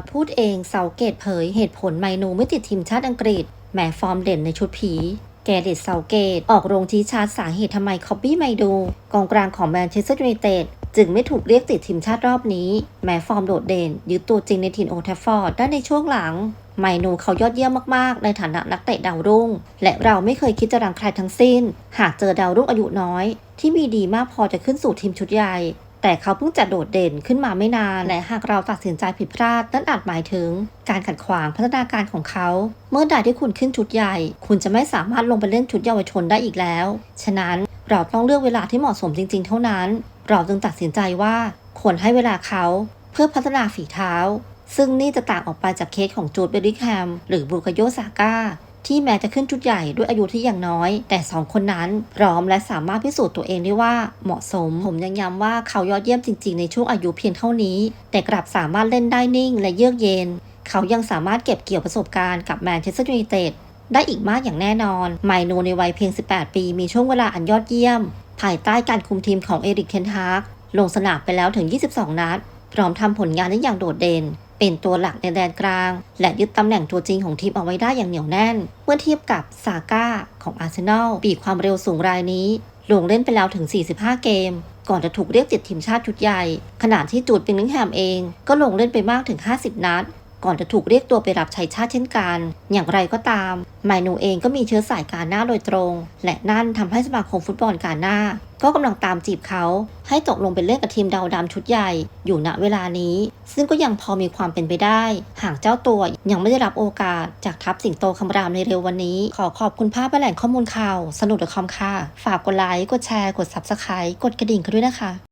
ดพูดเองเสาเกตเผยเหตุผลไมนูไม่ติดทีมชาติอังกฤษแหมฟอร์มเด่นในชุดผีแกเดตเสาเกต ออกโรงชี้ชาร์จสาเหตุทำไมคอบบี้ไมดู กองกลางของแมนเชสเตอร์ยูไนเต็ดจึงไม่ถูกเรียกติดทีมชาติรอบนี้ แม้ฟอร์มโดดเด่น ยึดตัวจริงในทีมโอทัฟฟอร์ดได้ในช่วงหลัง ไมนูเขายอดเยี่ยมมากๆ ในฐานะนักเตะดาวรุ่ง และเราไม่เคยคิดจะรังใครทั้งสิ้น หากเจอดาวรุ่งอายุน้อย ที่มีดีมากพอจะขึ้นสู่ทีมชุดใหญ่ แต่เขาเพิ่งจะโดดเด่นขึ้นมาไม่นาน และหากเราตัดสินใจผิดพลาด นั่นอาจหมายถึง การขัดขวางพัฒนาการของเขา เมื่อใดที่คุณขึ้นชุดใหญ่ คุณจะไม่สามารถลงไปเล่นชุดเยาวชนได้อีกแล้ว ฉะนั้นเราต้องเลือกเวลาที่เหมาะสมจริง ๆ เท่านั้น เราจึงตัดสินใจว่าควรให้เวลาเขาเพื่อพัฒนาฝีเท้า ซึ่งนี่จะต่างออกไปจากเคสของจูดเบลลิงแฮมหรือบูคาโยซาก้า ที่แม้จะขึ้นชุดใหญ่ด้วยอายุที่ยังน้อย แต่สองคนนั้นพร้อมและสามารถพิสูจน์ตัวเองได้ว่าเหมาะสม ผมยังย้ำว่าเขายอดเยี่ยมจริง ๆ ในช่วงอายุเพียงเท่านี้ แต่กลับสามารถเล่นได้นิ่งและเยือกเย็น เขายังสามารถเก็บเกี่ยวประสบการณ์กับแมนเชสเตอร์ยูไนเต็ดได้อีกมากอย่างแน่นอน ไมโนในวัยเพียง 18 ปี มีช่วงเวลาอันยอดเยี่ยม ภายใต้การคุมทีมของเอริกเทนฮากลงสนามไปแล้วถึง 22 นัด พร้อมทำผลงานได้อย่างโดดเด่น เป็นตัวหลักในแดนกลาง และยึดตำแหน่งตัวจริงของทีมเอาไว้ได้อย่างเหนียวแน่น เมื่อเทียบกับซาก้าของอาร์เซนอลปีกความเร็วสูงรายนี้ ลงเล่นไปแล้วถึง 45 เกม ก่อนจะถูกเรียกติดทีมชาติชุดใหญ่ ขณะที่จูดปิงนิงแฮมเอง ก็ลงเล่นไปมากถึง 50 นัด ก่อนจะถูกเรียกตัวไปรับใช้ชาติเช่นกัน อย่างไรก็ตาม ไมนูเองก็มีเชื้อสายกาหน้าโดยตรง และนั่นทำให้สมาคมฟุตบอลกาหน้า ก็กำลังตามจีบเขา ให้ตกลงเป็นเล่นกับทีมดาวดำชุดใหญ่อยู่ณเวลานี้ ซึ่งก็ยังพอมีความเป็นไปได้ หากเจ้าตัวยังไม่ได้รับโอกาสจากทัพสิงโตคำรามในเร็ววันนี้ ขอขอบคุณภาพและแหล่งข้อมูลข่าว สนุกดคอมค่ะ ฝากกดไลค์กดแชร์กด Subscribe กดกระดิ่งกันด้วยนะคะ